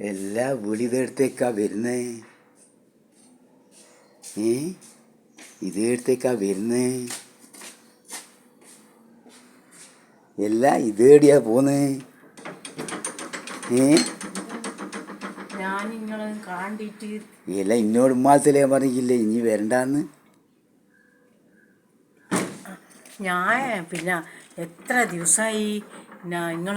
എല്ലാ വിളിതെടുത്തേക്കാ വരുന്നേ? ഏ? ഇതെടുത്തേക്കാ വരുന്നേ? എല്ലാ ഇതേടിയാ പോന്നേ? ഏ? നിങ്ങളെ ഇല്ല ഇന്നോട് ഉമ്മാത്തിലേ പറഞ്ഞില്ലേ ഇനി വരണ്ടാന്ന്? ഞാൻ പിന്നെ എത്ര ദിവസമായി നിങ്ങൾ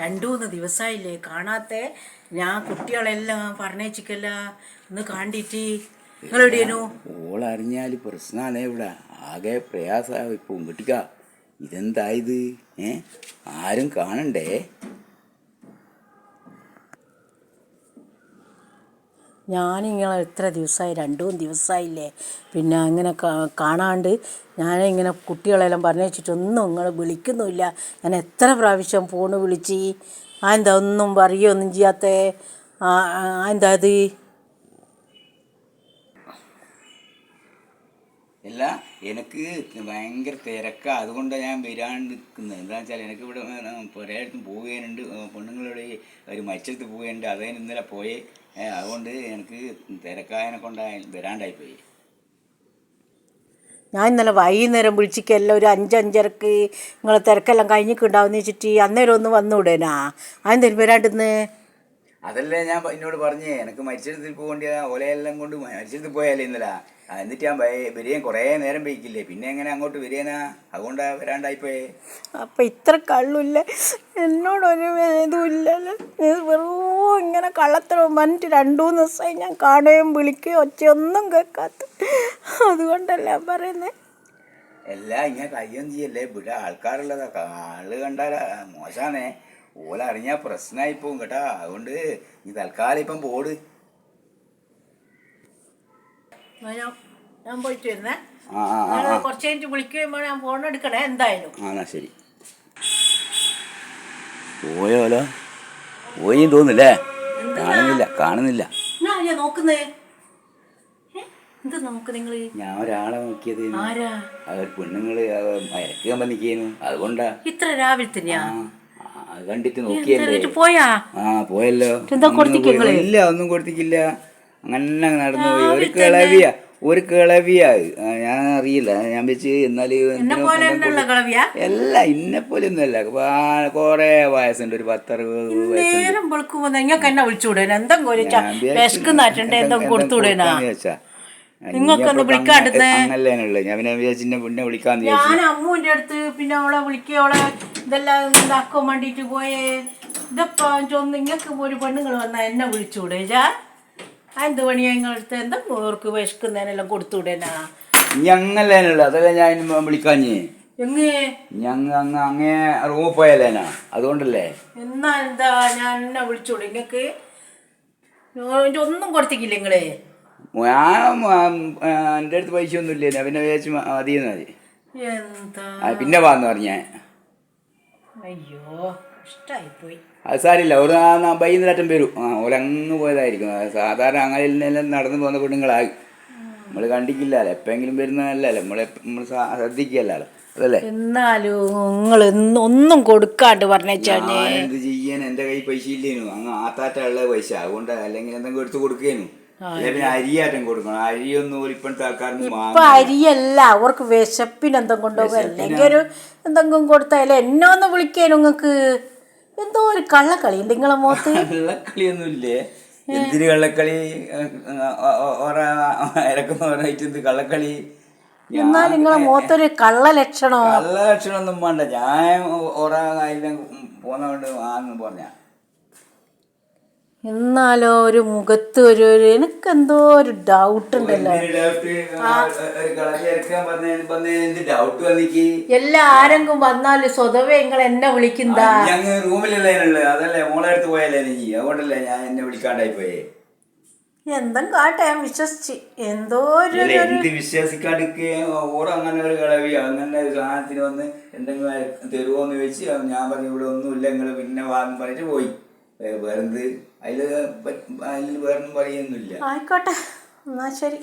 രണ്ടു മൂന്ന് ദിവസമായില്ലേ കാണാത്ത. ഞാൻ കുട്ടികളെല്ലാം പറഞ്ഞേച്ചിക്കല്ല ഒന്ന് കണ്ടിട്ട് നിങ്ങൾ എവിടെയേനു ഓളറിഞ്ഞാൽ പ്രശ്നമാണ് ഇവിടെ. ആകെ പ്രയാസ. ഇപ്പൊ കിട്ടിക്ക ഇതെന്തായത് ഏ? ആരും കാണണ്ടേ? ഞാൻ നിങ്ങളെ എത്ര ദിവസമായി രണ്ടു മൂന്ന് ദിവസമായില്ലേ. പിന്നെ അങ്ങനെ കാണാണ്ട് ഞാനിങ്ങനെ കുട്ടികളെല്ലാം പറഞ്ഞു വെച്ചിട്ടൊന്നും നിങ്ങൾ വിളിക്കുന്നുമില്ല. ഞാൻ എത്ര പ്രാവശ്യം ഫോണ് വിളിച്ച് ആ എന്താ ഒന്നും പറയുകയൊന്നും ചെയ്യാത്തേ? ആ, എന്താ അത്? അല്ല എനിക്ക് ഭയങ്കര തിരക്കാണ് അതുകൊണ്ടാണ് ഞാൻ വരാണ്ട് നിൽക്കുന്നത് എന്താ വെച്ചാൽ എനിക്ക് ഇവിടെ പുരയിടത്തും പോവുകയുണ്ട് പെണ്ണുങ്ങളുടെ ഒരു മത്സരത്തിൽ പോവുകയുണ്ട് അതേ ഇന്നലെ പോയി. അതുകൊണ്ട് എനിക്ക് തിരക്കായനെ കൊണ്ട് വരാണ്ടായി പോയി. ഞാൻ ഇന്നലെ വൈകുന്നേരം വിളിച്ചിക്കല്ല ഒരു അഞ്ചഞ്ചരക്ക് നിങ്ങളെ തിരക്കെല്ലാം കഴിഞ്ഞിട്ടുണ്ടാവുന്ന വെച്ചിട്ട് അന്നേരം ഒന്ന് വന്നുവിടേനാ അതെന്തേലും വരാണ്ടിന്ന് അതല്ലേ ഞാൻ എന്നോട് പറഞ്ഞേ എനിക്ക് മത്സരത്തിൽ പോകേണ്ട ഓലയെല്ലാം കൊണ്ട് മരിച്ചെടുത്ത് പോയാലേ ഇന്നലെ. എന്നിട്ട് ഞാൻ വരിക വരികയും കുറേ നേരം വൈകില്ലേ? പിന്നെ എങ്ങനെ അങ്ങോട്ട് വരികനാ? അതുകൊണ്ടാ വരാണ്ടായിപ്പോയേ. അപ്പം ഇത്ര കള്ളില്ല? എന്നോടൊരു ഇതുമില്ലല്ലോ. വെറും ഇങ്ങനെ കള്ളത്തരം വന്നിട്ട് രണ്ടു മൂന്ന് ദിവസമായി ഞാൻ കാണുകയും വിളിക്കുകയും ഒച്ചയൊന്നും കേൾക്കാത്ത അതുകൊണ്ടല്ല പറയുന്നത് എല്ലാം ഇങ്ങനെ കയ്യൊന്നും ചെയ്യല്ലേ? ഇവിടെ ആൾക്കാരുള്ളതാ. ആൾ കണ്ടാൽ മോശാണേ ഓല അറിഞ്ഞാൽ പ്രശ്നമായി പോകും കേട്ടാ അതുകൊണ്ട് നീ തൽക്കാലം ഇപ്പം പോട്. ഞാൻ പോയിട്ട് വരുന്നേ. കുറച്ച് കഴിഞ്ഞിട്ട് വിളിക്കുകയും ഞാൻ ഫോൺ എടുക്കണേ എന്തായാലും. ആ ശരി. പോയോലോ പോയി തോന്നില്ലേ കാണുന്നില്ല കാണുന്നില്ല. നോക്കുന്നേ? ഞാൻ ഒരാളെ നോക്കിയത്. പെണ്ണുങ്ങൾ മയക്കാൻ വന്നിക്കുന്നു അതുകൊണ്ടാ. ഇത്ര രാവിലെ തന്നെയാ? അത് കണ്ടിട്ട് നോക്കിയല്ലേ? പോയാ? ആ പോയല്ലോ. ഇല്ല ഒന്നും കൊടുത്തിക്കില്ല. അങ്ങനെ നടന്നു പോയി. ഒരു കിളവിയ. ഒരു കിളവിയ. ഞാൻ അറിയില്ല. ഞാൻ വെച്ച് എന്നാൽ അല്ല ഇന്നെ പോലെ ഒന്നുമല്ല. കൊറേ വയസ്സുണ്ട്. ഒരു പത്തറുപത് വയസ്സുണ്ട്. എന്നെ വിളിച്ചുവിടേന എന്തെങ്കിലും ഒരു ഞാൻ നിങ്ങൾക്കൊന്ന് വിളിക്കാണ്ടല്ലേ വിളിക്കാണ്ടിരുന്നേ? ഞാൻ പിന്നെ വിചാരിച്ചു ഇന്നെ പിന്നെ വിളിക്കാന്ന് ഞാൻ അമ്മുവിന്റെ അടുത്ത് പിന്നെ അവളെ വിളിക്കുക അവളെ ഇതെല്ലാം ഇതാക്കാൻ വേണ്ടിട്ട് പോയേ. ഇതപ്പോ ചൊന്ന് നിങ്ങൾക്ക് ഒരു പെണ്ണുങ്ങൾ വന്നാ എന്നെ വിളിച്ചുവിടേ ചാ എന്ത് പണിയാ നിങ്ങളടുത്ത് എന്താ ഓർക്ക് വിശക്കുന്നതിനെല്ലാം കൊടുത്തുവിടേനാ ഞങ്ങല്ലേനുള്ള അതല്ല ഞാൻ വിളിക്കാഞ്ഞേ. എങ്ങേ? ഞങ്ങ അങ്ങ് അങ്ങേ റൂമിൽ പോയല്ലേനാ അതുകൊണ്ടല്ലേ. എന്നാ എന്താ ഞാൻ എന്നെ വിളിച്ചോളൂ നിങ്ങൾക്ക് ഒന്നും കൊടുത്തിക്കില്ല നിങ്ങൾ. ഞാൻ എന്റെ അടുത്ത് പൈസ ഒന്നും ഇല്ല പിന്നെ വിചാരിച്ചു മതിയെന്ന് മതി ആ, പിന്നെ വാന്ന് പറഞ്ഞ അയ്യോ ഇഷ്ടായിപ്പോയി. അത് സാരില്ല. ഒരു വൈകുന്നേരം വരും. ആ ഒരങ്ങ് പോയതായിരിക്കും. സാധാരണ അങ്ങനെ നടന്നു പോകുന്ന പെണ്ണുങ്ങളായി. നമ്മൾ കണ്ടിക്കില്ലല്ലോ. എപ്പോഴെങ്കിലും വരുന്നതല്ലല്ലോ. നമ്മളെ നമ്മൾ ശ്രദ്ധിക്കല്ലോ അതല്ലേ? എന്നാലും നിങ്ങൾ ഒന്നും കൊടുക്കാണ്ട് പറഞ്ഞു ഞാൻ എന്ത് ചെയ്യാൻ എന്റെ കയ്യിൽ പൈസ ഇല്ലേനു അങ്ങ് ആത്താറ്റുള്ള പൈസ. അതുകൊണ്ട് അല്ലെങ്കിൽ എന്തെങ്കിലും എടുത്ത് കൊടുക്കേനു. അരിയാറ്റം കൊടുക്കണം. അരിയൊന്നും ഇപ്പൊ അരിയല്ല. അവർക്ക് വിശപ്പിന് എന്തെങ്കിലും കൊണ്ടുപോകും. അല്ലെങ്കിൽ ഒരു എന്തെങ്കിലും കൊടുത്താലേ എന്നെ ഒന്ന് വിളിക്കാൻ നിങ്ങൾക്ക്. എന്തോ ഒരു കള്ളക്കളി നിങ്ങളെ മുഖത്ത്. കള്ളക്കളിയൊന്നുമില്ലേ? എന്തിന് കള്ളക്കളി? ഇറക്കുന്നവരായിട്ട് എന്ത് കള്ളക്കളി? എന്നാൽ നിങ്ങളെ മുഖത്തൊരു കള്ള ലക്ഷണോ കള്ള ലക്ഷണമൊന്നും വേണ്ട ഞാൻ ഓരോ കാര്യം പോന്നോണ്ട് ആന്ന് പറഞ്ഞ. എന്നാലോ ഒരു മുഖത്ത് ഒരു ഒരു എനിക്കെന്തോ ഒരു ഡൗട്ട് ഉണ്ടല്ലോ. എല്ലാ ആരെങ്കിലും വന്നാൽ സ്വതവേ നിങ്ങൾ എന്നെ വിളിക്കുന്നതാ. റൂമിലല്ലേ അതല്ലേ മോളെ അടുത്ത് പോയല്ലേ നീ. അതുകൊണ്ടല്ലേ ഞാൻ എന്നെ വിളിക്കാണ്ടായി പോയേ. എന്തും കാട്ടെ ഞാൻ വിശ്വസിച്ച്. എന്തോ ഒരു എന്ത് വിശ്വസിക്കാണ്ടിക്ക് ഓരോ അങ്ങനെ ഒരു കളവി അങ്ങനെ സാധനത്തിന് വന്ന് എന്തെങ്കിലും തരുമോന്ന് ചോദിച്ച് ഞാൻ പറഞ്ഞു ഇവിടെ ഒന്നുമില്ല നിങ്ങൾ പിന്നെ വാന്ന് പറഞ്ഞിട്ട് പോയി. വേറെന്ത് അതിൽ അതിൽ വേറൊന്നും പറയുന്നില്ല ആയിക്കോട്ടെ. എന്നാ ശരി.